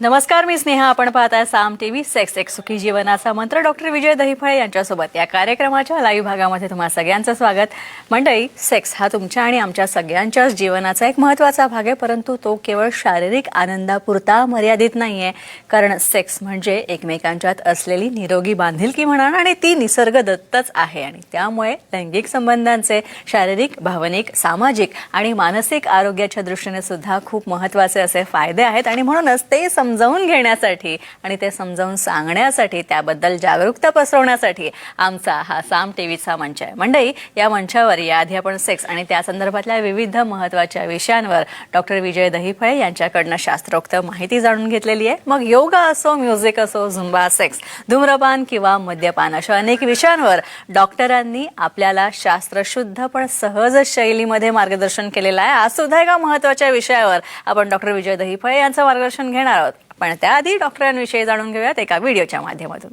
नमस्कार मी स्नेहा. आपण पाहताय साम टीव्ही सेक्स एक सुखी जीवनाचा मंत्र. डॉक्टर विजय दहिफळे यांच्यासोबत या कार्यक्रमाच्या लाईव्ह भागामध्ये तुम्हा सगळ्यांचं स्वागत. मंडळी सेक्स हा तुमच्या आणि आमच्या सगळ्यांच्याच जीवनाचा एक महत्त्वाचा भाग आहे परंतु तो केवळ शारीरिक आनंदापुरता मर्यादित नाही आहे कारण सेक्स म्हणजे एकमेकांच्यात असलेली निरोगी बांधिलकी म्हणा आणि ती निसर्गदत्तच आहे आणि त्यामुळे लैंगिक संबंधांचे शारीरिक भावनिक सामाजिक आणि मानसिक आरोग्याच्या दृष्टीने सुद्धा खूप महत्त्वाचे असे फायदे आहेत आणि म्हणूनच ते समजावून घेण्यासाठी आणि ते समजावून सांगण्यासाठी त्याबद्दल जागरूकता पसरवण्यासाठी आमचा हा साम टी व्हीचा मंच आहे. मंडई या मंचावर याआधी आपण सेक्स आणि त्या संदर्भातल्या विविध महत्त्वाच्या विषयांवर डॉक्टर विजय दहिफळे यांच्याकडनं शास्त्रोक्त माहिती जाणून घेतलेली आहे. मग योगा असो म्युझिक असो झुंबा सेक्स धूम्रपान किंवा मद्यपान अशा अनेक विषयांवर डॉक्टरांनी आपल्याला शास्त्रशुद्ध पण सहज शैलीमध्ये मार्गदर्शन केलेलं आहे. आज सुद्धा एका महत्त्वाच्या विषयावर आपण डॉक्टर विजय दहिफळे यांचं मार्गदर्शन घेणार आहोत. पण त्याआधी डॉक्टरांविषयी जाणून घेऊयात एका व्हिडिओच्या माध्यमातून.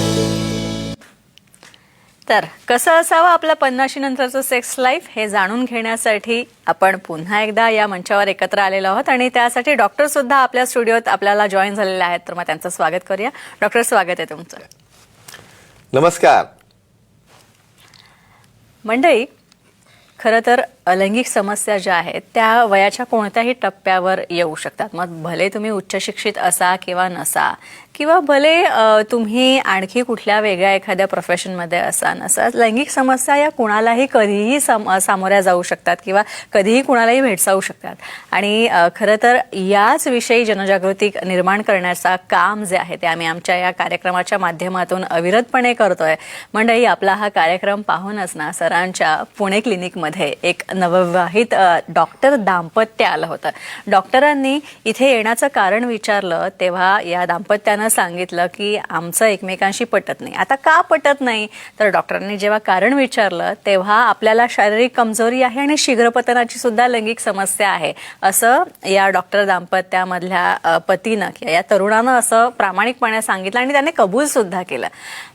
तर कसं असावं आपलं पन्नाशी नंतरचं सेक्स लाईफ हे जाणून घेण्यासाठी आपण पुन्हा एकदा या मंचावर एकत्र आलेलो आहोत आणि त्यासाठी डॉक्टर सुद्धा आपल्या स्टुडिओत आपल्याला जॉईन झालेले आहेत. तर मग त्यांचं स्वागत करूया. डॉक्टर स्वागत आहे तुमचं. नमस्कार. मंडळी खरं तर अलैंगिक समस्या ज्या आहेत त्या वयाच्या कोणत्याही टप्प्यावर येऊ शकतात. मग भले तुम्ही उच्च शिक्षित असा किंवा नसा किंवा भले तुम्ही आणखी कुठल्या वेगळ्या एखाद्या प्रोफेशनमध्ये असा नसा लैंगिक समस्या या कुणालाही कधीही सम सामोऱ्या जाऊ शकतात किंवा कधीही कुणालाही भेडसावू शकतात. आणि खरं तर याच विषयी जनजागृती निर्माण करण्याचा काम जे आहे ते आम्ही आमच्या या कार्यक्रमाच्या माध्यमातून अविरतपणे करतोय. मंडळी आपला हा कार्यक्रम पाहूनच ना सरांच्या पुणे क्लिनिकमध्ये एक नवविवाहित डॉक्टर दाम्पत्य आलं होतं. डॉक्टरांनी इथे येण्याचं कारण विचारलं तेव्हा या दाम्पत्यानं सांगितलं की आमचं एकमेकांशी पटत नाही. आता का पटत नाही? तर डॉक्टरांनी जेव्हा कारण विचारलं तेव्हा आपल्याला शारीरिक कमजोरी आहे आणि शीघ्रपतनाची सुद्धा लैंगिक समस्या आहे. असं या डॉक्टर दाम्पत्यामधल्या पतीनं किंवा या तरुणानं असं प्रामाणिकपणे सांगितलं आणि त्याने कबूल सुद्धा केलं.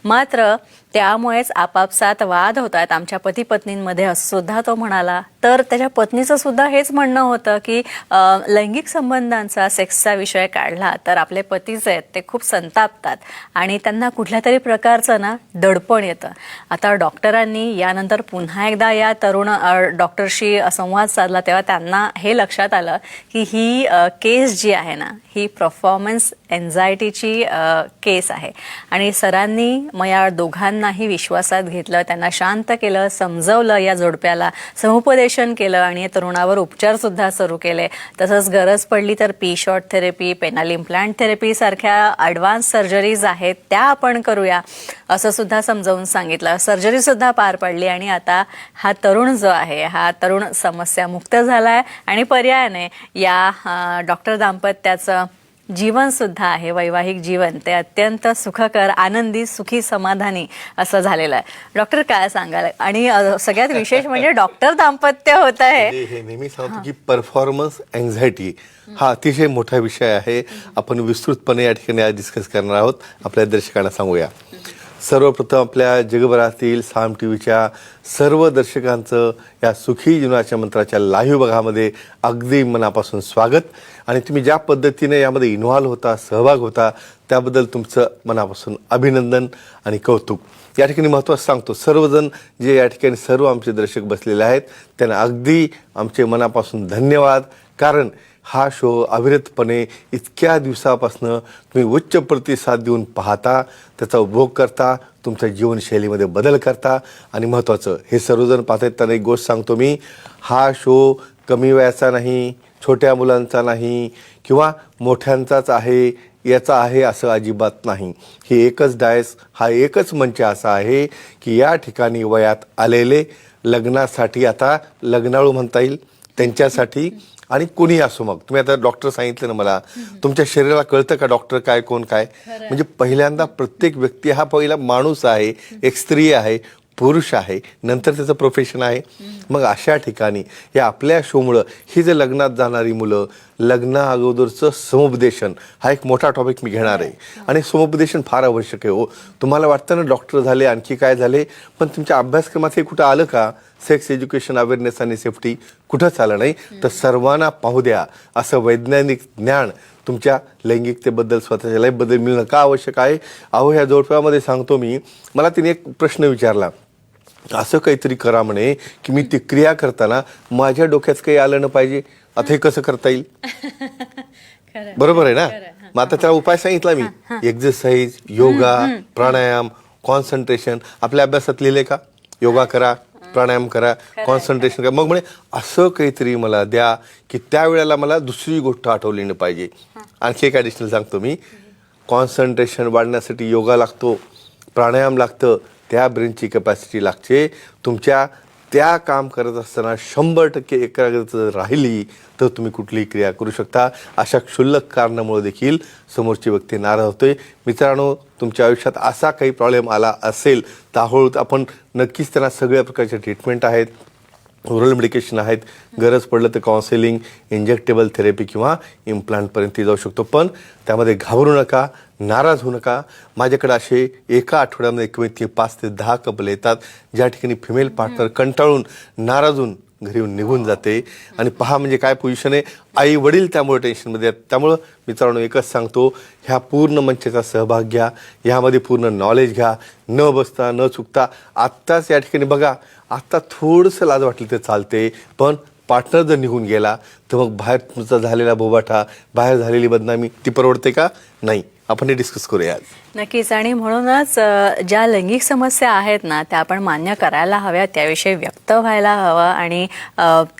मात्र त्यामुळेच आपापसात वाद होत आहेत. आमच्या पती पत्नींमध्ये असं सुद्धा तो म्हणाला. तर त्याच्या पत्नीचं सुद्धा हेच म्हणणं होतं की लैंगिक संबंधांचा सेक्सचा विषय काढला तर आपले पतीच आहेत ते खूप संतापतात आणि त्यांना कुठल्या तरी प्रकारचं ना दडपण येतं. आता डॉक्टरांनी यानंतर पुन्हा एकदा या तरुण डॉक्टरशी संवाद साधला तेव्हा त्यांना हे लक्षात आलं की ही केस जी आहे ना ही परफॉर्मन्स एन्झायटीची केस आहे. आणि सरांनी मग या दोघांनाही विश्वासात घेतलं त्यांना शांत केलं समजवलं या जोडप्याला समुपदेशन केलं आणि या तरुणावर उपचार सुद्धा सुरू केले. तसंच गरज पडली तर P shot therapy penile implant therapy सारख्या ॲडव्हान्स सर्जरीज आहेत त्या आपण करूया असं सुद्धा समजावून सांगितलं. सर्जरी सुद्धा पार पडली आणि आता हा तरुण जो आहे हा तरुण समस्या मुक्त झालाय आणि पर्यायाने या डॉक्टर दाम्पत्याचं जीवन सुद्धा आहे वैवाहिक जीवन. ते अत्यंत सुखकर आनंदी सुखी समाधानी असं झालेलं आहे. डॉक्टर काय सांगाल? आणि अ, सगळ्यात विशेष म्हणजे डॉक्टर दाम्पत्य होत आहे. हे नेहमी सांगतो की परफॉर्मन्स अँझायटी हा अतिशय मोठा विषय आहे. आपण विस्तृतपणे या ठिकाणी आज डिस्कस करणार आहोत. आपल्या दर्शकांना सांगूया. सर्वप्रथम आपल्या जगभरातील साम टी व्हीच्या सर्व दर्शकांचं या सुखी जीवनाच्या मंत्राच्या लाईव्ह भागामध्ये अगदी मनापासून स्वागत. आणि तुम्ही ज्या पद्धतीने यामध्ये इन्व्हॉल्व्ह होता सहभाग होता त्याबद्दल तुमचं मनापासून अभिनंदन आणि कौतुक. या ठिकाणी महत्त्वाचं सांगतो सर्वजण जे या ठिकाणी सर्व आमचे दर्शक बसलेले आहेत त्यांना अगदी आमचे मनापासून धन्यवाद. कारण हा शो अविरतपणे इतक्या दिवसापासनं तुम्ही उच्च प्रतिसाद देऊन पाहता त्याचा उपभोग करता तुमच्या जीवनशैलीमध्ये बदल करता आणि महत्त्वाचं हे सर्वजण पाहतात त्यांना एक गोष्ट सांगतो मी हा शो कमी वयाचा नाही छोट्या मुलांचा नाही किंवा मोठ्यांचाच आहे याचा आहे असं अजिबात नाही. ही एकच डायस हा एकच मंच असा आहे की या ठिकाणी वयात आलेले लग्नासाठी आता लग्नाळू म्हणता येईल त्यांच्यासाठी आणि कोणीही असो मग. तुम्ही आता डॉक्टर सांगितलं ना मला तुमच्या शरीराला कळतं का डॉक्टर काय कोण काय? म्हणजे पहिल्यांदा प्रत्येक व्यक्ती हा पहिला माणूस आहे एक स्त्री आहे पुरुष आहे नंतर त्याचं प्रोफेशन आहे. मग अशा ठिकाणी या आपल्या शोमुळं ही जे लग्नात जाणारी मुलं लग्ना अगोदरचं समुपदेशन हा एक मोठा टॉपिक मी घेणार आहे. आणि समुपदेशन फार आवश्यक आहे हो. तुम्हाला वाटतं ना डॉक्टर झाले आणखी काय झाले पण तुमच्या अभ्यासक्रमात हे कुठं आलं का? सेक्स एज्युकेशन अवेअरनेस आणि सेफ्टी कुठंच आलं नाही? तर सर्वांना पाहू द्या. असं वैज्ञानिक ज्ञान तुमच्या लैंगिकतेबद्दल स्वतःच्या लाईफबद्दल मिळणं का आवश्यक आहे? अहो ह्या जोडप्यामध्ये सांगतो मी मला तिने एक प्रश्न विचारला. असं काहीतरी करा म्हणे की मी ती क्रिया करताना माझ्या डोक्यात काही आलं ना पाहिजे. आता हे कसं करता येईल? बरोबर आहे ना? मग आता त्याला उपाय सांगितला मी. एक्झरसाइज योगा प्राणायाम कॉन्सन्ट्रेशन आपल्या अभ्यासात लिहिले का? योगा करा. प्राणायाम करा कॉन्सन्ट्रेशन करा. मग म्हणे असं काहीतरी मला द्या की त्यावेळेला मला दुसरी गोष्ट आठवली नाही पाहिजे. आणखी एक ॲडिशनल सांगतो मी. कॉन्सन्ट्रेशन वाढण्यासाठी योगा लागतो प्राणायाम लागतं त्या ब्रेनची कॅपॅसिटी लागते. तुमच्या त्या काम करत असताना शंभर टक्के एकाग्रता जर राहिली तर तुम्ही कुठलीही क्रिया करू शकता. अशा क्षुल्लक कारणामुळे देखील समोरची व्यक्ती नाराज होतोय मित्रांनो तुमच्या आयुष्यात असा काही प्रॉब्लेम आला असेल तर हळूहळू आपण नक्कीच त्यांना सगळ्या प्रकारच्या ट्रीटमेंट आहेत ओरल मेडिकेशन आहेत. गरज पडलं तर काउन्सिलिंग इंजेक्टेबल थेरपी किंवा इम्प्लांटपर्यंत जाऊ शकतो. पण त्यामध्ये घाबरू नका नाराज होऊ नका. माझ्याकडे असे एका आठवड्यामध्ये कमीत कमी पाच ते दहा कपल येतात. ज्या ठिकाणी फिमेल पार्टनर कंटाळून नाराज होऊन घरी येऊन निघून जाते. आणि पहा म्हणजे काय पोझिशन आहे. आई वडील त्यामुळे टेन्शनमध्ये आहेत. त्यामुळं मित्रांनो एकच सांगतो ह्या पूर्ण मंचाचा सहभाग घ्या. ह्यामध्ये पूर्ण नॉलेज घ्या. न बसता न चुकता. आत्ताच या ठिकाणी बघा आत्ता थोडंसं लाज वाटलं तर चालते. पण पार्टनर जर निघून गेला तर मग बाहेर तुमचा झालेला बोबाटा बाहेर झालेली बदनामी ती परवडते का? नाही. आपण हे डिस्कस करूया आज. नक्कीच. आणि म्हणूनच ज्या लैंगिक समस्या आहेत ना त्या आपण मान्य करायला हव्या त्याविषयी व्यक्त व्हायला हवं. आणि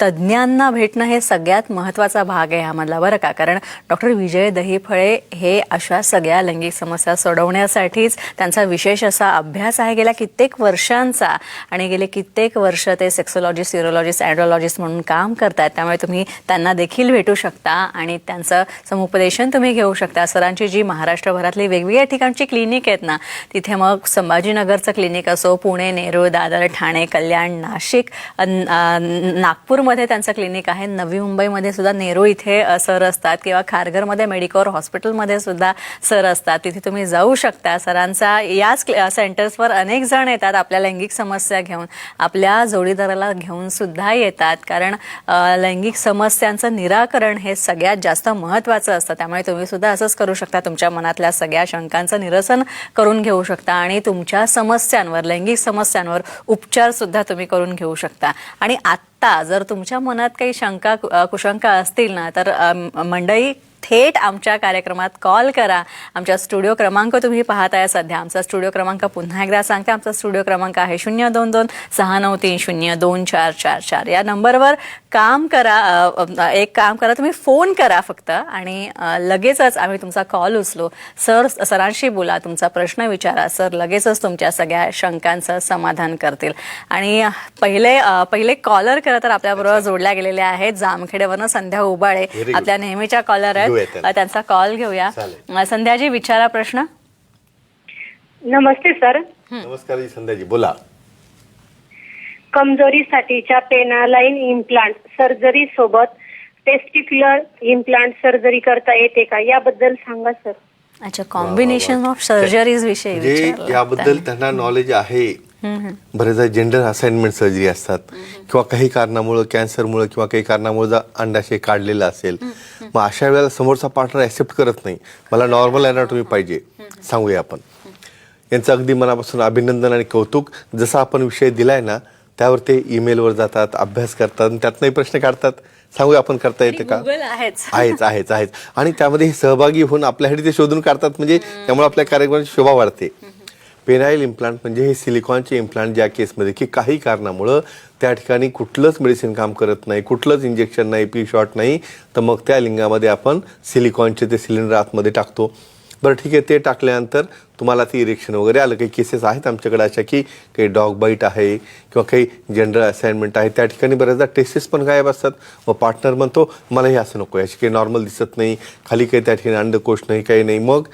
तज्ज्ञांना भेटणं हे सगळ्यात महत्त्वाचा भाग आहे ह्यामधला बरं का? कारण डॉक्टर विजय दहीफळे हे अशा सगळ्या लैंगिक समस्या सोडवण्यासाठीच त्यांचा विशेष असा अभ्यास आहे. गेल्या कित्येक वर्षांचा आणि गेले कित्येक वर्ष ते सेक्सोलॉजिस्ट सिरोलॉजिस्ट अँड्रोलॉजिस्ट म्हणून काम करतात त्यामुळे तुम्ही त्यांना देखील भेटू शकता आणि त्यांचं समुपदेशन तुम्ही घेऊ शकता. सरांची जी महाराष्ट्रभरातली वेगवेगळ्या ठिकाणची क्लिनिक आहेत ना तिथे मग संभाजीनगरचं क्लिनिक असो पुणे नेरूळ दादर ठाणे कल्याण नाशिक नागपूरमध्ये त्यांचं क्लिनिक आहे. नवी मुंबईमध्ये सुद्धा नेरूळ इथे सर असतात किंवा खारघरमध्ये मेडिकोर हॉस्पिटलमध्ये सुद्धा सर असतात. तिथे तुम्ही जाऊ शकता. सरांचा याच सेंटर्सवर अनेक जण येतात आपल्या लैंगिक समस्या घेऊन. आपल्या जोडीदाराला घेऊन सुद्धा येतात. कारण लैंगिक समस्यांचं निराकरण हे सगळ्यात जास्त महत्त्वाचं असतं. त्यामुळे तुम्ही सुद्धा असंच करू शकता तुमच्या मनातल्या सगळ्या शंकांचं निरसन करून घेऊ शकता आणि तुमच्या समस्यांवर लैंगिक समस्यांवर उपचार सुद्धा तुम्ही करून घेऊ शकता. आणि आत्ता जर तुमच्या मनात काही शंका कुशंका असतील ना तर मंडई थेट आमच्या कार्यक्रमात कॉल करा. आमच्या स्टुडिओ क्रमांक तुम्ही पाहताय. सध्या आमचा स्टुडिओ क्रमांक पुन्हा एकदा सांगते. आमचा स्टुडिओ क्रमांक आहे शून्य दोन दोन सहा नऊ तीन शून्य दोन चार चार चार. या नंबरवर काम करा. एक काम करा. तुम्ही फोन करा फक्त आणि लगेचच आम्ही तुमचा कॉल उचलू. सर सरांशी बोला. तुमचा प्रश्न विचारा. सर लगेचच तुमच्या सगळ्या शंकांचं समाधान करतील. आणि पहिले पहिले कॉलर खरं तर आपल्याबरोबर जोडल्या गेलेले आहेत. जामखेड्यावरनं संध्या उबाळे. आपल्या नेहमीच्या कॉलर आहेत. घेऊया त्यांचा कॉल घेऊया. संध्याजी विचारा प्रश्न. नमस्ते सर. नमस्कार जी संध्याजी बोला. कमजोरीसाठीच्या पेनालाइन इम्प्लांट सर्जरी सोबत टेस्टिक्युलर इम्प्लांट सर्जरी करता येते का? याबद्दल सांगा सर. अच्छा कॉम्बिनेशन ऑफ सर्जरीज विषयी याबद्दल त्यांना नॉलेज आहे. बरेचदा जेंडर असाइनमेंट सर्जरी असतात. किंवा काही कारणामुळं कॅन्सरमुळे किंवा काही कारणामुळे जर अंडाशय काढलेलं असेल मग अशा वेळेला समोरचा पार्टनर ऍक्सेप्ट करत नाही. मला नॉर्मल अॅनाटॉमी पाहिजे. सांगूया आपण. यांचं अगदी मनापासून अभिनंदन आणि कौतुक. जसा आपण विषय दिलाय ना त्यावर ते ईमेलवर जातात अभ्यास करतात आणि त्यातनंही प्रश्न काढतात. सांगूया आपण करता येते का? आहेच. आहेच आहेच आणि त्यामध्ये सहभागी होऊन आपल्यासाठी ते शोधून काढतात. म्हणजे त्यामुळे आपल्या कार्यक्रमाची शोभा वाढते. पेनाईल इम्प्लांट म्हणजे हे सिलिकॉनचे इम्प्लांट ज्या केसमध्ये की काही कारणामुळं त्या ठिकाणी कुठलंच मेडिसिन काम करत नाही कुठलंच इंजेक्शन नाही पी शॉट नाही तर मग त्या लिंगामध्ये आपण सिलिकॉनचे ते सिलेंडर आतमध्ये टाकतो. बरं ठीक आहे ते टाकल्यानंतर तुम्हाला ती इरेक्शन वगैरे आलं. काही केसेस आहेत आमच्याकडे अशा की काही डॉग बाईट आहे किंवा काही जनरल असाइनमेंट आहे. त्या ठिकाणी बऱ्याचदा टेस्टेस पण गायब असतात. मग पार्टनर म्हणतो मला हे असं नको याची काही नॉर्मल दिसत नाही खाली काही त्या ठिकाणी अंडकोश नाही काही नाही. मग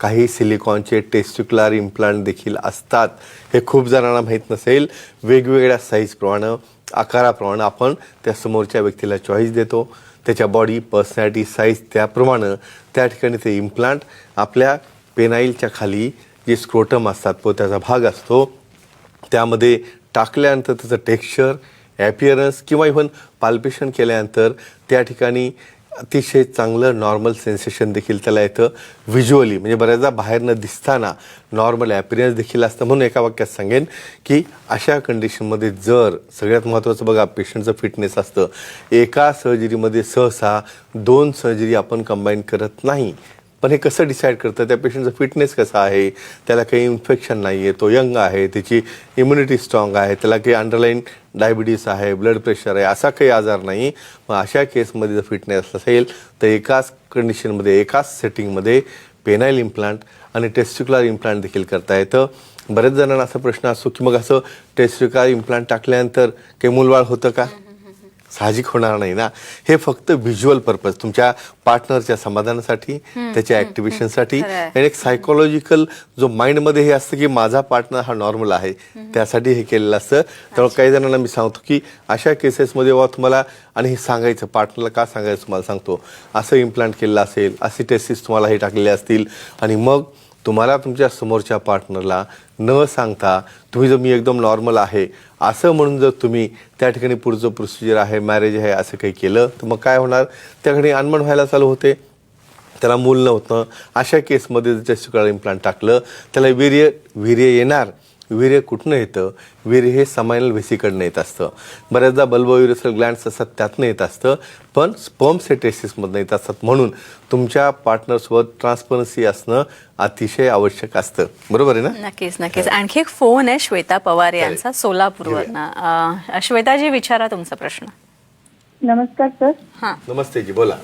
काही सिलिकॉनचे टेस्टिक्युलर इम्प्लांट देखील असतात. हे खूप जणांना माहीत नसेल. वेगवेगळ्या साईजप्रमाणे आकाराप्रमाणे आपण त्या समोरच्या व्यक्तीला चॉईस देतो. त्याच्या बॉडी पर्सनॅलिटी साईज त्याप्रमाणे त्या ठिकाणी ते इम्प्लांट आपल्या पेनाईलच्या खाली जे स्क्रोटम असतात पोत्याचा भाग असतो. त्यामध्ये टाकल्यानंतर त्याचं टेक्स्चर ॲपिअरन्स किंवा इव्हन पाल्पेशन केल्यानंतर त्या ठिकाणी अतिशय चांगलं नॉर्मल सेन्सेशन देखील त्याला येतं. व्हिज्युअली म्हणजे बऱ्याचदा बाहेरनं दिसताना नॉर्मल ॲपिरियन्स देखील असतं. म्हणून एका वाक्यात सांगेन की अशा कंडिशनमध्ये जर सगळ्यात महत्त्वाचं बघा पेशंटचं फिटनेस असतं. एका सर्जरीमध्ये सहसा दोन सर्जरी आपण कंबाईन करत नाही. पण हे कसं डिसाईड करतं? त्या पेशंटचं फिटनेस कसा आहे? त्याला काही इन्फेक्शन नाही आहे तो यंग आहे त्याची इम्युनिटी स्ट्रॉंग आहे त्याला काही अंडरलाईन डायबिटीस आहे ब्लड प्रेशर आहे असा काही आजार नाही. मग अशा केसमध्ये जर फिटनेस असेल तर एकाच कंडिशनमध्ये एकाच सेटिंगमध्ये पेनाईल इम्प्लांट आणि टेस्टिक्युलर इम्प्लांट देखील करता येतं. बऱ्याच जणांना असा प्रश्न असतो की मग असं टेस्टिक्युलर इम्प्लांट टाकल्यानंतर काही मूलवाळ होतं का? साहजिक होणार नाही ना? हे फक्त व्हिज्युअल पर्पज तुमच्या पार्टनरच्या समाधानासाठी त्याच्या ऍक्टिव्हेशनसाठी. आणि एक सायकोलॉजिकल जो माइंडमध्ये हे असतं की माझा पार्टनर हा नॉर्मल आहे त्यासाठी हे केलेलं असतं. त्यामुळे काही जणांना मी सांगतो की अशा केसेसमध्ये बाबा तुम्हाला आणि हे सांगायचं पार्टनरला का सांगायचं तुम्हाला सांगतो. असं इम्प्लांट केलेलं असेल असे टेस्टिस तुम्हाला हे टाकलेले असतील आणि मग तुम्हाला तुमच्या समोरच्या पार्टनरला न सांगता तुम्ही जर मी एकदम नॉर्मल आहे असं म्हणून जर तुम्ही त्या ठिकाणी पुढचं प्रोसिजर आहे मॅरेज आहे असं काही केलं तर मग काय होणार? त्या ठिकाणी अनमन व्हायला चालू होते. त्याला मूल नव्हतं. अशा केसमध्ये जर टेस्टिक्युलर इम्प्लांट टाकलं त्याला वीर्य वीर्य येणार. वीर्य कुठनं येतं? वीर्य हे समायनल व्हेसिकडनं येत असतं. बऱ्याचदा बल्बोयुरेसल ग्लँड्स असतात त्यातनं येत असतं. पण स्पर्म्स टेस्टिसमधनं येत असतात. म्हणून तुमच्या पार्टनरसोबत ट्रान्सपरन्सी असणं अतिशय आवश्यक असतं. बरोबर आहे ना? नक्कीच नक्कीच. आणखी एक फोन आहे श्वेता पवार यांचा सोलापूरवरनं. अं, श्वेताजी विचारा तुमचा प्रश्न. नमस्कार सर. हां. नमस्ते जी बोला.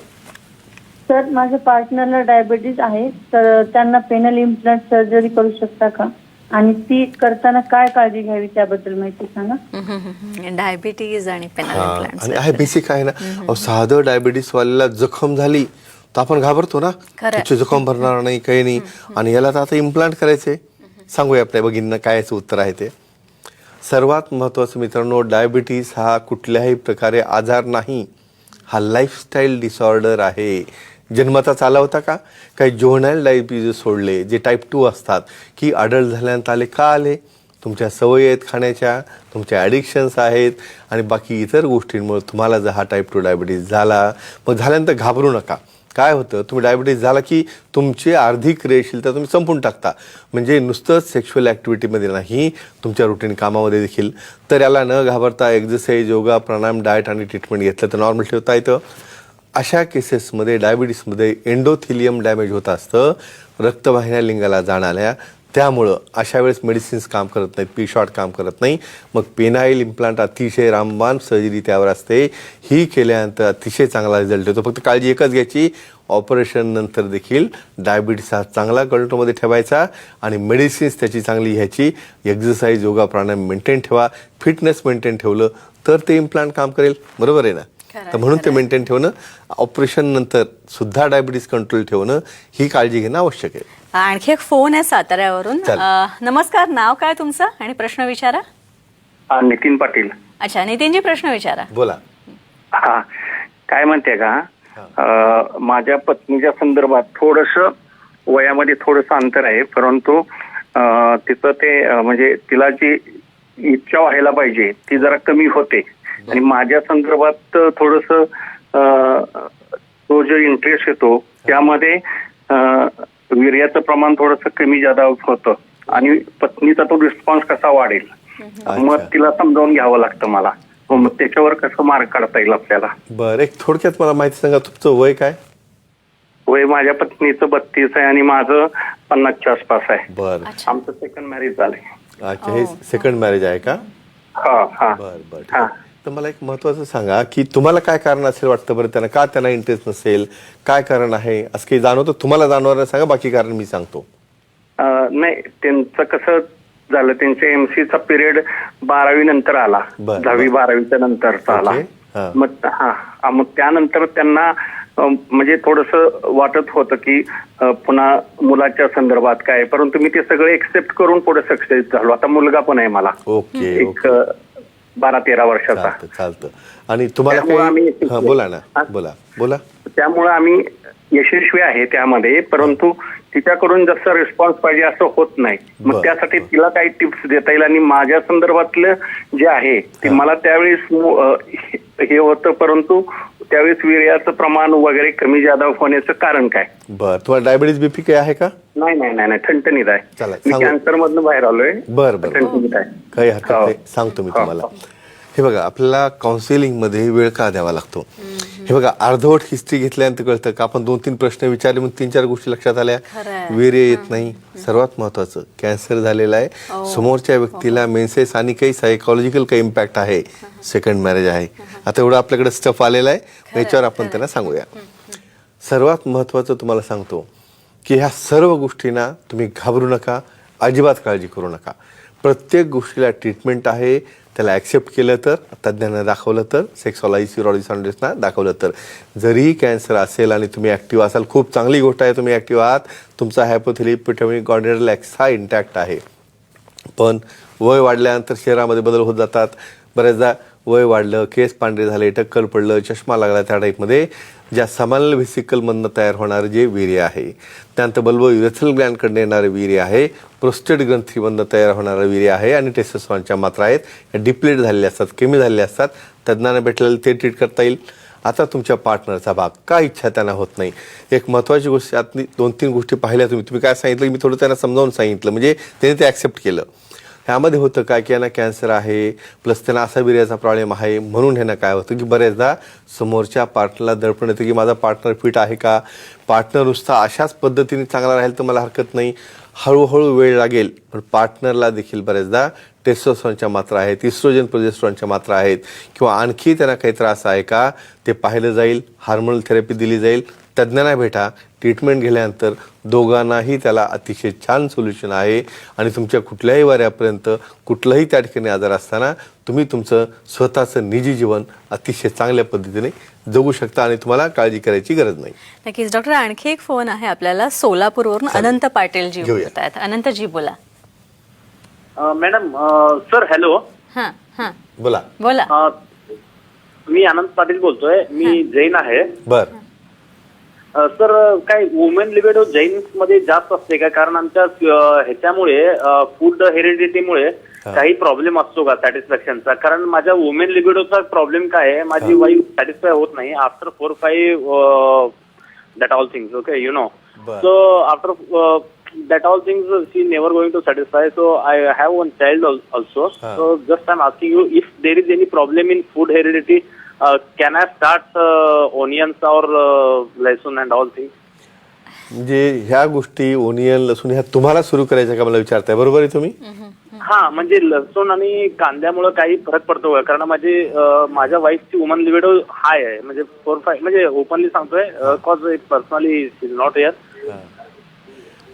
सर माझ्या पार्टनरला डायबिटीज आहे तर त्यांना पेनल इम्प्लांट सर्जरी करू शकता का? आणि ती करताना काय काळजी घ्यावी त्याबद्दल माहिती सांगा? डायबिटीज आणि हा, आणि आहे बेसिक आहे ना. अहो, साधं डायबिटीस वाल्याला जखम झाली तर आपण घाबरतो ना. त्याची जखम भरणार नाही काही नाही. आणि याला तर आता इम्प्लांट करायचे सांगूया आपल्या भगिनींना काय याचं उत्तर आहे ते. सर्वात महत्त्वाचं मित्रांनो डायबिटीस हा कुठल्याही प्रकारे आजार नाही. हा लाईफस्टाईल डिसऑर्डर आहे. जन्माचाच आला होता का? काही जोनायल डायबिटीज सोडले जे टाईप टू असतात की अडल्ट झाल्यानंतर आले का आले? तुमच्या सवयी आहेत खाण्याच्या तुमच्या ॲडिक्शन्स आहेत आणि बाकी इतर गोष्टींमुळे तुम्हाला जर हा टाईप टू डायबिटीज झाला मग झाल्यानंतर घाबरू नका. काय होतं? तुम्ही डायबिटीज झाला की तुमची अर्धी क्रियाशीलता तुम्ही संपून टाकता. म्हणजे नुसतंच सेक्शुअल ॲक्टिव्हिटीमध्ये नाही तुमच्या रुटीन कामामध्ये देखील. तर याला न घाबरता एक्झरसाईज योगा प्राणायाम डाएट आणि ट्रीटमेंट घेतलं तर नॉर्मल ठेवता येतं. अशा केसेसमध्ये डायबिटीसमध्ये एंडोथिलियम डॅमेज होत असतं. रक्तवाहिन्या लिंगाला जाणाऱ्या. त्यामुळं अशा वेळेस मेडिसिन्स काम करत नाहीत पी शॉट काम करत नाही. मग पेनाईल इम्प्लांट अतिशय रामबाण सर्जरी त्यावर असते. ही केल्यानंतर अतिशय चांगला रिझल्ट येतो. फक्त काळजी एकच घ्यायची ऑपरेशन नंतर देखील डायबिटीस हा चांगला कंट्रोलमध्ये ठेवायचा आणि मेडिसिन्स त्याची चांगली घ्यायची. एक्झरसाईज योगा प्राणायाम मेंटेन ठेवा. फिटनेस मेंटेन ठेवलं तर ते इम्प्लांट काम करेल. बरोबर आहे ना? तर म्हणून ते मेंटेन ठेवणं ऑपरेशन नंतर सुद्धा डायबिटीस कंट्रोल ठेवणं ही काळजी घेणं आवश्यक आहे. आणखी एक फोन आहे साताऱ्यावरून. नमस्कार नाव काय तुमचं आणि प्रश्न विचारा. नितीन पाटील. अच्छा नितीनजी प्रश्न विचारा. बोला. हा काय म्हणते का? माझ्या पत्नीच्या संदर्भात थोडस वयामध्ये थोडस अंतर आहे परंतु तिचं ते म्हणजे तिला जी इच्छा व्हायला पाहिजे ती जरा कमी होते. आणि माझ्या संदर्भात थोडस तो जो इंटरेस्ट येतो त्यामध्ये अं, वीर्याचं प्रमाण थोडस कमी जादा होतं. आणि पत्नीचा तो रिस्पॉन्स कसा वाढेल? मग. तिला समजावून घ्यावं लागतं मला. मग त्याच्यावर कसं मार्क काढता येईल आपल्याला? बरं एक थोडक्यात मला माहिती सांगा तुमचं वय काय? वय माझ्या पत्नीचं बत्तीस आहे आणि माझं पन्नासच्या आसपास आहे. बरं. आमचं सेकंड मॅरेज झालंय. अच्छा हे सेकंड मॅरेज आहे का? हा हा. बरं बरं. हा. तर मला एक महत्वाचं सांगा की तुम्हाला काय कारण असेल वाटतं बरं? त्यांना का त्यांना इंटरेस्ट नसेल? काय कारण आहे? असं काही जाणवतं? तुम्हाला जाणवणार सांगा बाकी कारण मी सांगतो. नाही त्यांचं कसं झालं त्यांच्या एमसीचा पिरियड बारावी नंतर आला. दहावी बरं. बारावीच्या नंतरचा आला. हा. मग हा मग त्यानंतर त्यांना म्हणजे थोडस वाटत होतं की पुन्हा मुलाच्या संदर्भात काय परंतु मी ते सगळे एक्सेप्ट करून पुढे सक्सेस झालो. आता मुलगा पण आहे मला. ओके एक बारा तेरा वर्षाचा. चालतं चालतं. आणि तुम्हाला त्यामुळे आम्ही हा बोला ना? बोला बोला. त्यामुळे आम्ही यशस्वी आहे त्यामध्ये परंतु तिच्याकडून जसं रिस्पॉन्स पाहिजे असं होत नाही. बरं. मग त्यासाठी तिला काही टिप्स देता येईल आणि माझ्या संदर्भातलं जे आहे ते मला त्यावेळेस मु- अ, हे- हे होतं परंतु त्यावेळेस वीर्याचं प्रमाण वगैरे कमी जादा होण्याचं कारण काय? बरं तुम्हाला डायबिटीज बीपी काही आहे का? नाही नाही नाही नाही ठणठणीत आहे. चला, मी सांगू. कॅन्सर मधनं बाहेर आलोय बरं बरं. ठणठणीत आहे. काही हरकत हो. नाही. सांगतो मी हो, तुम्हाला. हो. हे बघा आपल्याला काउन्सिलिंगमध्ये वेळ का द्यावा लागतो? हे बघा अर्धवट हिस्ट्री घेतल्यानंतर कळतं का आपण दोन तीन प्रश्न विचारले मग तीन चार गोष्टी लक्षात आल्या. वीर्य येत नाही. सर्वात महत्वाचं कॅन्सर झालेला आहे. समोरच्या व्यक्तीला मेन्सेस आणि काही सायकोलॉजिकल काही इम्पॅक्ट आहे. सेकंड मॅरेज आहे. आता एवढं आपल्याकडे स्टफ आलेला आहे याच्यावर आपण त्यांना सांगूया. सर्वात महत्वाचं तुम्हाला सांगतो की ह्या सर्व गोष्टींना तुम्ही घाबरू नका अजिबात काळजी करू नका. प्रत्येक गोष्टीला ट्रीटमेंट आहे त्याला ॲक्सेप्ट केलं तर तज्ज्ञांना दाखवलं तर सेक्सॉलॉजी सिरॉलॉजिस्टना दाखवलं तर. जरीही कॅन्सर असेल आणि तुम्ही ॲक्टिव्ह असाल खूप चांगली गोष्ट आहे तुम्ही ॲक्टिव्ह आहात. तुमचा हायपोथिलिपिटमिक गॉर्डिनर हा इंटॅक्ट आहे. पण वय वाढल्यानंतर शरीरामध्ये बदल होत जातात. बऱ्याचदा वय वाढलं केस पांढरे झाले टक्कल पडलं चष्मा लागला त्या टाईपमध्ये ज्या सामान्य व्हेसिकलमधनं तयार होणारं जे वीर्य आहे. त्यानंतर बल्ब युरेथल ग्लँडकडनं येणारं वीर्य आहे. प्रोस्टेट ग्रंथीमधनं तयार होणारं वीर्य आहे आणि टेस्टोस्टेरॉनच्या मात्रा आहेत. या डिप्लेट झालेल्या असतात कमी झालेल्या असतात. तज्ज्ञांना भेटलेलं ते ट्रीट करता येईल. आता तुमच्या पार्टनरचा भाग. काय इच्छा त्यांना होत नाही. एक महत्त्वाची गोष्ट यातली दोन तीन गोष्टी पाहिल्या तुम्ही. तुम्ही काय सांगितलं? मी थोडं त्यांना समजावून सांगितलं. म्हणजे त्यांनी ते ॲक्सेप्ट केलं. ह्यामध्ये होतं काय की यांना कॅन्सर आहे प्लस त्यांना असा बिर्याचा प्रॉब्लेम आहे म्हणून ह्यांना काय होतं की बऱ्याचदा समोरच्या पार्टनरला दडपण येतं की माझा पार्टनर फिट आहे का? पार्टनर नुसता अशाच पद्धतीने चांगला राहील तर मला हरकत नाही. हळूहळू वेळ लागेल पण पार्टनरला देखील बऱ्याचदा टेस्टोस्ट्रॉनच्या मात्रा आहेत इस्ट्रोजन प्रोजेस्ट्रॉनच्या मात्रा आहेत किंवा आणखी त्यांना काही त्रास आहे का? ते पाहिलं जाईल हार्मोनल थेरपी दिली जाईल तज्ज्ञांना भेटा. ट्रीटमेंट घेतल्यानंतर दोघांनाही त्याला अतिशय छान सोल्युशन आहे. आणि तुमच्या कुठल्याही वाऱ्यापर्यंत कुठलाही त्या ठिकाणी आजार असताना तुम्ही तुमचं स्वतःचं निजी जीवन अतिशय चांगल्या पद्धतीने जगू शकता आणि तुम्हाला काळजी करायची गरज नाही. नक्कीच. डॉक्टर आणखी एक फोन आहे आपल्याला. सोलापूरवरून अनंत पाटील जी. बोलत आहेत अनंत जी बोला मॅडम सर हॅलो. हां हां. बोला. बोला. मी आनंद पाटील बोलतोय. मी जैन आहे. बर. सर काय वुमेन लिबिडो जैनमध्ये जास्त असते का कारण आमच्या ह्याच्यामुळे फूड हेरिडिटीमुळे काही प्रॉब्लेम असतो का सॅटिस्फॅक्शनचा कारण माझ्या वुमेन लिबिडोचा प्रॉब्लेम काय आहे माझी वाईफ सॅटिस्फाय होत नाही after four five that all things okay you know. So after that all things uh, she never going to satisfy. So I have one child also. Huh. So just I'm asking you if there is any problem in food heredity, uh, can I start uh, onions or uh, lessons and all things? म्हणजे ह्या गोष्टी onion लसूण ह्या तुम्हाला सुरू करायच्या का मला विचारताय? बरोबर आहे तुम्ही? हा म्हणजे लसूण आणि कांद्यामुळे काही फरक पडतो का कारण माझी अं, माझ्या वाईफची वुमन लिबिडो हाय आहे. म्हणजे फोर फाय म्हणजे ओपनली सांगतोय cause personally is not here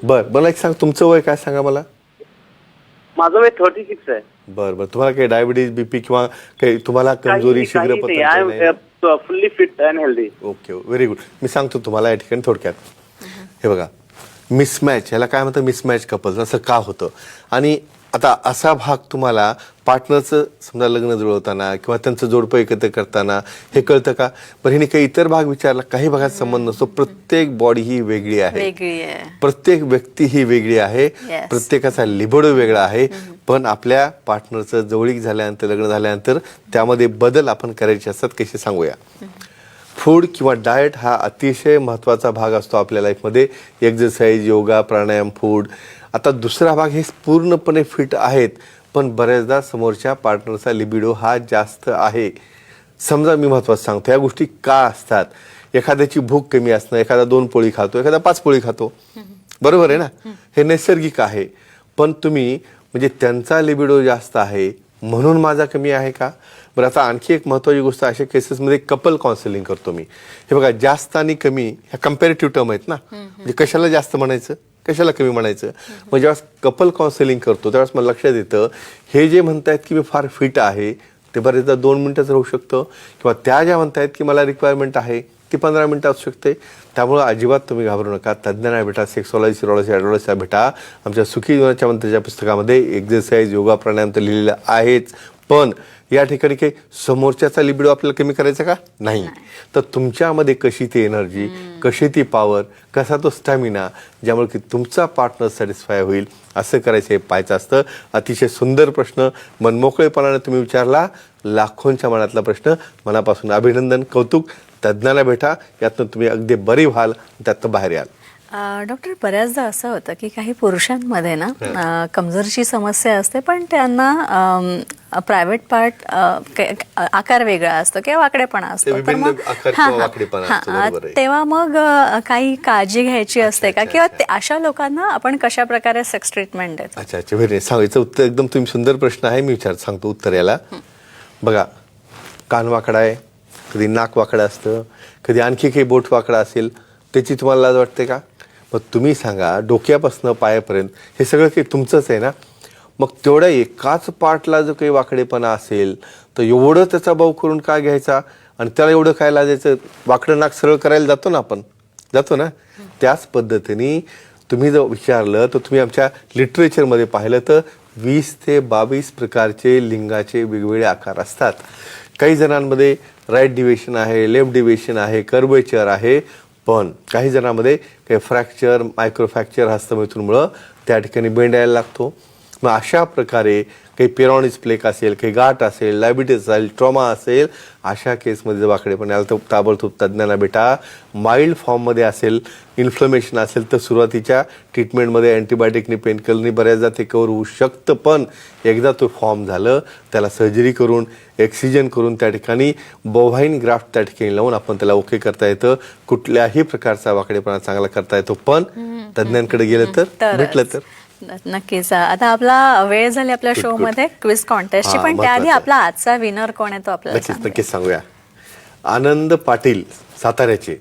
बर मला एक सांग तुमचं वय काय सांगा मला? माझं वय थर्टी सिक्स आहे. बर बर. तुम्हाला काही डायबिटीज बीपी किंवा काही तुम्हाला कमजोरी शीघ्र fully fit and healthy okay very good मी सांगतो तुम्हाला या ठिकाणी थोडक्यात. हे बघा. मिसमॅच ह्याला काय म्हणतं मिसमॅच कपल्स असं का होतं? आणि आता असा भाग तुम्हाला पार्टनरचं समजा लग्न जुळवताना किंवा त्यांचं जोडपं एकत्र करताना हे कळतं का? पण हिने काही इतर भाग विचारला काही भागात संबंध नसतो. प्रत्येक बॉडी ही वेगळी आहे. वेगळी आहे. प्रत्येक व्यक्ती ही वेगळी आहे. Yes. प्रत्येकाचा लिबडो वेगळा आहे. पण आपल्या पार्टनरचं जवळीक झाल्यानंतर लग्न झाल्यानंतर त्यामध्ये बदल आपण करायचे असतात कसे सांगूया? फूड किंवा डाएट हा अतिशय महत्त्वाचा भाग असतो आपल्या लाईफमध्ये एक्झरसाईज योगा प्राणायाम फूड आता दुसरा भाग हे पूर्णपणे फिट आहेत पण बऱ्याचदा समोरच्या पार्टनरचा लिबिडो हा जास्त आहे. समजा मी महत्त्वाचं सांगतो या गोष्टी का असतात? एखाद्याची भूक कमी असणं एखादा दोन पोळी खातो एखादा पाच पोळी खातो. बरोबर आहे ना? हे नैसर्गिक आहे. पण तुम्ही म्हणजे त्यांचा लिबिडो जास्त आहे म्हणून माझा कमी आहे का? बरं आता आणखी एक महत्त्वाची गोष्ट अशा केसेसमध्ये कपल काउन्सिलिंग करतो मी. हे बघा जास्त आणि कमी ह्या कम्पॅरेटिव्ह टर्म आहेत ना? म्हणजे कशाला जास्त म्हणायचं? कशाला कमी म्हणायचं? मग ज्यावेळेस कपल काउन्सिलिंग करतो त्यावेळेस मला लक्षात येतं हे जे म्हणतायत की मी फार फिट आहे ते बरेचदा दोन मिनटंच राहू शकतं किंवा त्या ज्या म्हणतायत की मला रिक्वायरमेंट आहे ती पंधरा मिनटं असू शकते. त्यामुळं अजिबात तुम्ही घाबरू नका. तज्ज्ञांना भेटा सेक्सॉलॉजी सिरॉलॉजी ॲडोलॉजीला भेटा. आमच्या सुखी जीवनाच्या मंत्र्याच्या पुस्तकामध्ये एक्झरसाईज योगा प्राणायाम तर लिहिलेलं आहेच. पण या ठिकाणी काही समोरच्याचा लिबिडो आपल्याला कमी करायचा का? नाही. तर तुमच्यामध्ये कशी ती एनर्जी कशी ती पॉवर कसा तो स्टॅमिना ज्यामुळे की तुमचा पार्टनर सॅटिस्फाय होईल असं करायचं हे पाहायचं असतं. अतिशय सुंदर प्रश्न. मनमोकळेपणाने तुम्ही विचारला. लाखोंच्या मनातला प्रश्न. मनापासून अभिनंदन कौतुक. तज्ज्ञाला भेटा. यातनं तुम्ही अगदी बरी व्हाल. त्यातनं बाहेर याल. डॉक्टर बऱ्याचदा असं होतं की काही पुरुषांमध्ये ना कमजोरीची समस्या असते पण त्यांना प्रायव्हेट पार्ट आकार वेगळा असतो किंवा वाकडेपणा असतो. तर मग- हां. तेव्हा मग काही काळजी घ्यायची असते का? किंवा अशा लोकांना आपण कशा प्रकारे सेक्स ट्रीटमेंट देतो? अच्छा अच्छा सांगायचं उत्तर एकदम तुम्ही सुंदर प्रश्न आहे मी विचार सांगतो उत्तर याला. बघा कान वाकडा आहे कधी नाक वाकडं असतं कधी आणखी काही बोट वाकडा असेल त्याची तुम्हाला लाज वाटते का? मग तुम्ही सांगा डोक्यापासून पायापर्यंत हे सगळं काही तुमचंच आहे ना? मग तेवढ्या एकाच पार्टला जो काही वाकडेपणा असेल तर एवढं त्याचा भाऊ करून का घ्यायचा? आणि त्याला एवढं काय लाजायचं? वाकडं नाक सरळ करायला जातो ना आपण? जातो ना? त्याच पद्धतीने तुम्ही जर विचारलं तर तुम्ही आमच्या लिटरेचरमध्ये पाहिलं तर वीस ते बावीस प्रकारचे लिंगाचे वेगवेगळे आकार असतात. काही जणांमध्ये राईट डिव्हेशन आहे लेफ्ट डिवेशन आहे कर्वेचर आहे पण काही जणांमध्ये काही फ्रॅक्चर मायक्रो फ्रॅक्चर हस्तमैथूनमुळं त्या ठिकाणी बेंड यायला लागतो. मग अशा प्रकारे काही पेरॉनिस प्लेक असेल काही गाठ असेल डायबिटीस असेल ट्रॉमा असेल अशा केसमध्ये जर वाकडेपणे आलं तर ताबडतोब तज्ज्ञांना भेटा. माइल्ड फॉर्ममध्ये असेल इन्फ्लमेशन असेल तर सुरुवातीच्या ट्रीटमेंटमध्ये अँटीबायोटिकनी पेनकिलरनी बऱ्याचदा ते कवर होऊ शकतं पण एकदा तो फॉर्म झालं त्याला सर्जरी करून एक्सिजन करून त्या ठिकाणी बोव्हाईन ग्राफ्ट त्या ठिकाणी लावून आपण त्याला ओके करता येतं. कुठल्याही प्रकारचा वाकडेपणा चांगला करता येतो पण तज्ज्ञांकडे गेलं तर. भेटलं तर. नक्कीच आता आपला वेळ झाली आपल्या शो. मध्ये क्विज कॉन्टेस्टची हा, पण त्याआधी. आपला आजचा विनर कोण आहे तो आपल्याला नक्कीच सांगूया. नक्कीच सांगूया आनंद पाटील साताऱ्याचे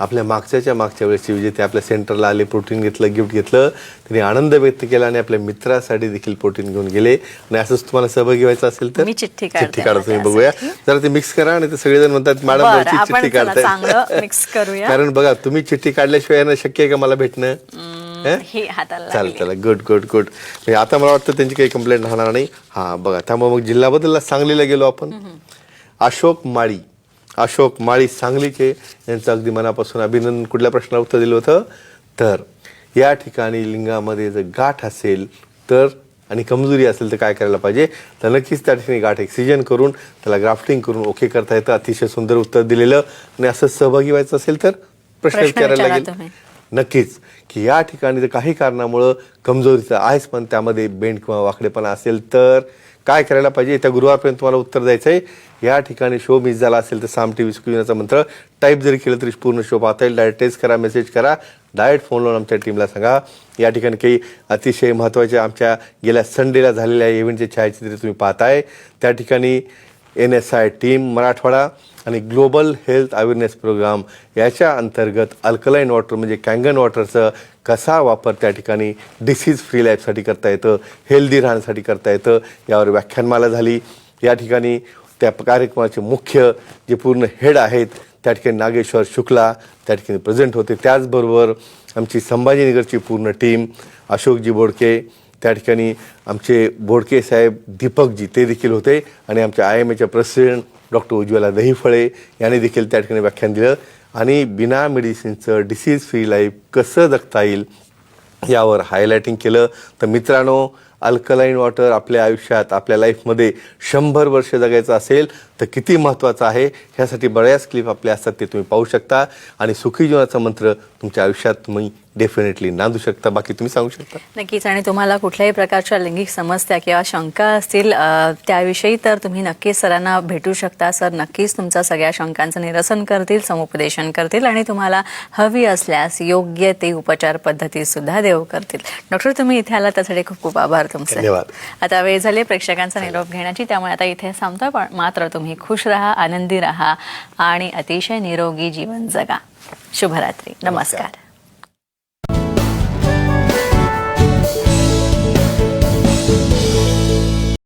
आपल्या मागच्याच्या मागच्या वेळेसचे विजेते आपल्या सेंटरला आले प्रोटीन घेतलं गिफ्ट घेतलं त्यांनी आनंद व्यक्त केला आणि आपल्या मित्रासाठी देखील प्रोटीन घेऊन गेले आणि असंच तुम्हाला सहभागी व्हायचं असेल तर मी चिठ्ठी काढते चिठ्ठी काढा तुम्ही. बघूया जरा ते मिक्स करा आणि ते सगळेजण म्हणतात मॅडम बरं, वरची आपण चिठ्ठी चला चांगलं काढताय mix करूया. कारण बघा तुम्ही चिठ्ठी काढल्याशिवाय यांना शक्य आहे का मला भेटणं हं? हाताला चालेल लागली. चला. गुड गुड गुड म्हणजे आता मला वाटतं त्यांची काही कंप्लेंट राहणार नाही. हा बघा त्यामुळे मग जिल्हा बदलला सांगलीला गेलो आपण. अशोक माळी. अशोक माळी सांगलीचे. यांचं अगदी मनापासून अभिनंदन. कुठल्या प्रश्नाला उत्तर दिलं होतं? तर या ठिकाणी लिंगामध्ये जर गाठ असेल तर आणि कमजोरी असेल तर काय करायला पाहिजे? तर नक्कीच त्या ठिकाणी गाठ एक्सिजन करून त्याला ग्राफ्टिंग करून ओके करता येतं. अतिशय सुंदर उत्तर दिलेलं. आणि असं सहभागी व्हायचं असेल तर प्रश्न प्रश्न विचारायला विचारा लागेल. तुम्ही. नक्कीच. की या ठिकाणी जर काही कारणामुळं कमजोरीचं आहेच पण त्यामध्ये बेंड किंवा वाकडेपणा असेल तर काय करायला पाहिजे? त्या गुरुवारपर्यंत तुम्हाला उत्तर द्यायचं आहे या ठिकाणी शो मिस झाला असेल तर साम टी व्ही मंत्र. टाईप जरी केलं तरी पूर्ण शो पाहता येईल. डायरेक्ट टेस्ट करा मेसेज करा. डायरेक्ट फोन लावून आमच्या टीमला सांगा. या ठिकाणी काही अतिशय महत्त्वाचे आमच्या गेल्या संडेला झालेल्या इव्हेंटचे छायाचित्रे तुम्ही पाहताय. त्या ठिकाणी N S I team Marathwada आणि ग्लोबल हेल्थ अवेअरनेस प्रोग्राम याच्या अंतर्गत अल्कलाईन वॉटर म्हणजे कँगन वॉटरचं कसा वापर त्या ठिकाणी डिसीज फ्री लाईफसाठी करता येतं हेल्दी राहण्यासाठी करता येतं यावर व्याख्यानमाला झाली. या ठिकाणी त्या कार्यक्रमाचे मुख्य जे पूर्ण हेड आहेत त्या ठिकाणी नागेश्वर शुक्ला त्या ठिकाणी प्रेझेंट होते. त्याचबरोबर आमची संभाजीनगरची पूर्ण टीम अशोकजी बोडके त्या ठिकाणी आमचे बोडके साहेब दीपकजी ते देखील होते आणि आमच्या आय एम एच्या प्रेसिडेंट डॉक्टर उज्ज्वला दहीफळे यांनी देखील त्या ठिकाणी व्याख्यान दिलं. आणि बिना मेडिसिनचं डिसीज फ्री लाईफ कसं जगता येईल यावर हायलायटिंग केलं. तर मित्रांनो अल्कलाईन वॉटर आपल्या आयुष्यात आपल्या लाईफमध्ये शंभर वर्ष जगायचं असेल तर किती महत्त्वाचं आहे? ह्यासाठी बऱ्याच क्लिप आपल्या असतात ते तुम्ही पाहू शकता. आणि सुखी जीवनाचा मंत्र तुमच्या आयुष्यात तुम्ही डेफिनेटली नांदू शकता. बाकी तुम्ही सांगू शकता? नक्कीच. आणि तुम्हाला कुठल्याही प्रकारच्या लैंगिक समस्या किंवा शंका असतील त्याविषयी तर तुम्ही नक्कीच सरांना भेटू शकता. सर नक्कीच तुमच्या सगळ्या शंकांचं निरसन करतील समुपदेशन करतील आणि तुम्हाला हवी असल्यास योग्य ते उपचार पद्धती सुद्धा देऊ करतील. डॉक्टर तुम्ही इथे आला त्यासाठी खूप खूप आभार तुमचे. धन्यवाद. आता वेळ झाली प्रेक्षकांचा निरोप घेण्याची. त्यामुळे आता इथे थांबतोय. पण मात्र तुम्ही खुश राहा आनंदी राहा आणि अतिशय निरोगी जीवन जगा. शुभरात्री. नमस्कार.